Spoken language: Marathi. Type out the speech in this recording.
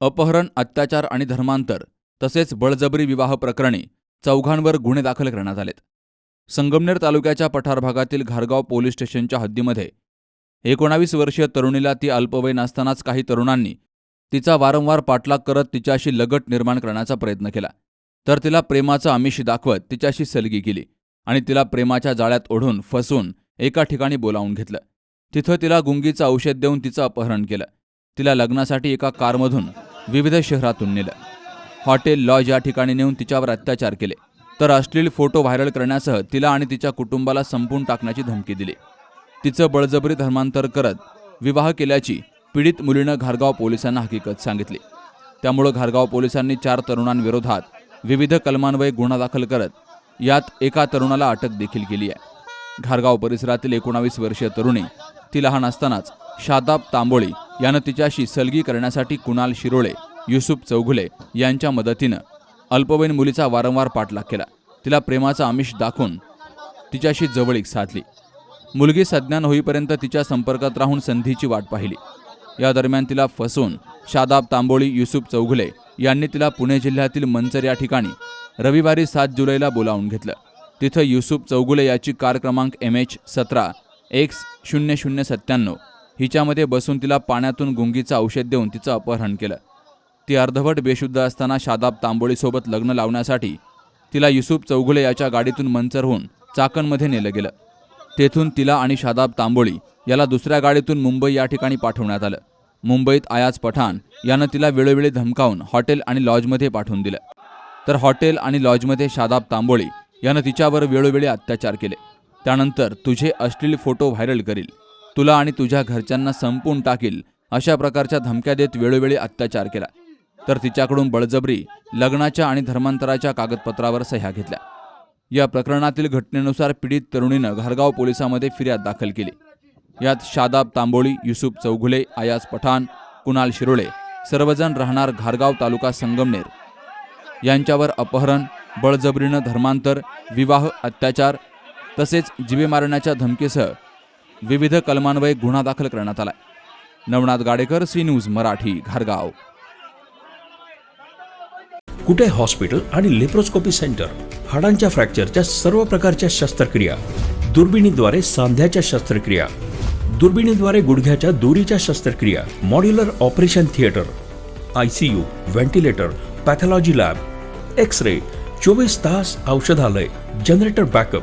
अपहरण अत्याचार आणि धर्मांतर तसेच बळजबरी विवाह प्रकरणी चौघांवर गुन्हे दाखल करण्यात आलेत. संगमनेर तालुक्याच्या पठार भागातील घारगाव पोलीस स्टेशनच्या हद्दीमध्ये एकोणावीस वर्षीय तरुणीला ती अल्पवयीन असतानाच काही तरुणांनी तिचा वारंवार पाठलाग करत तिच्याशी लगट निर्माण करण्याचा प्रयत्न केला. तर तिला प्रेमाचं आमिष दाखवत तिच्याशी सलगी केली आणि तिला प्रेमाच्या जाळ्यात ओढून फसवून एका ठिकाणी बोलावून घेतलं. तिथं तिला गुंगीचं औषध देऊन तिचं अपहरण केलं. तिला लग्नासाठी एका कारमधून विविध शहरातून नेलं. हॉटेल लॉज या ठिकाणी नेऊन तिच्यावर अत्याचार केले. तर अश्लील फोटो व्हायरल करण्यासह तिला आणि तिच्या कुटुंबाला संपून टाकण्याची धमकी दिली. तिचं बळजबरी धर्मांतर करत विवाह केल्याची पीडित मुलीनं घारगाव पोलिसांना हकीकत सांगितली. त्यामुळं घारगाव पोलिसांनी चार तरुणांविरोधात विविध कलमान्वये गुन्हा दाखल करत यात एका तरुणाला अटक देखील केली आहे. घारगाव परिसरातील एकोणावीस वर्षीय तरुणी ती लहान असतानाच शादाब तांबोळी यानं तिच्याशी सलगी करण्यासाठी कुणाल शिरोळे युसुफ चौघुले यांच्या मदतीनं अल्पवयीन मुलीचा वारंवार पाठलाग केला. तिला प्रेमाचा आमिष दाखवून तिच्याशी जवळीक साधली. मुलगी सज्ञान होईपर्यंत तिच्या संपर्कात राहून संधीची वाट पाहिली. या दरम्यान तिला फसवून शादाब तांबोळी युसुफ चौघुले यांनी तिला पुणे जिल्ह्यातील मंचर या ठिकाणी रविवारी सात जुलैला बोलावून घेतलं. तिथं युसुफ चौगुले याची कार क्रमांक एम एच सतरा एक्स शून्य शून्य सत्त्याण्णव हिच्यामध्ये बसून तिला पाण्यातून गुंगीचं औषध देऊन तिचं अपहरण केलं. ती अर्धवट बेशुद्ध असताना शादाब तांबोळीसोबत लग्न लावण्यासाठी तिला युसुफ चौगुले याच्या गाडीतून मंचरहून चाकणमध्ये नेलं गेलं. तेथून तिला आणि शादाब तांबोळी याला दुसऱ्या गाडीतून मुंबई या ठिकाणी पाठवण्यात आलं. मुंबईत आयाज पठाण यानं तिला वेळोवेळी धमकावून हॉटेल आणि लॉजमध्ये पाठवून दिलं. तर हॉटेल आणि लॉजमध्ये शादाब तांबोळी यानं तिच्यावर वेळोवेळी अत्याचार केले. त्यानंतर तुझे अश्लील फोटो व्हायरल करील. तुला आणि तुझ्या घरच्यांना संपून टाकील अशा प्रकारच्या धमक्या देत वेळोवेळी अत्याचार केला. तर तिच्याकडून बळजबरी लग्नाच्या आणि धर्मांतराच्या कागदपत्रावर सह्या घेतल्या. या प्रकरणातील घटनेनुसार पीडित तरुणीनं घरगाव पोलिसांमध्ये फिर्याद दाखल केली. यात शादाब तांबोळी युसुफ चौघुले आयाज पठाण कुणाल शिरोळे सर्वजण राहणार घारगाव तालुका संगमनेर. यांच्यावर अपहरण बळजबरीनं धर्मांतर विवाह अत्याचार तसेच जीवे मारण्याच्या धमकीसह विविध कलमान्वये गुन्हा दाखल करण्यात आलाय. नवनाथ गाडेकर सी न्यूज मराठी घारगाव. कुठे हॉस्पिटल आणि लेप्रोस्कोपी सेंटर? हाडांच्या फ्रॅक्चरच्या सर्व प्रकारच्या शस्त्रक्रिया. दुर्बिणीद्वारे सांध्याच्या शस्त्रक्रिया. दुर्बिणीद्वारे गुडघ्याच्या दोरीच्या शस्त्रक्रिया. Modular operation theatre. I C U ventilator pathology lab. X ray चोवीस तास औषधालय. Generator backup.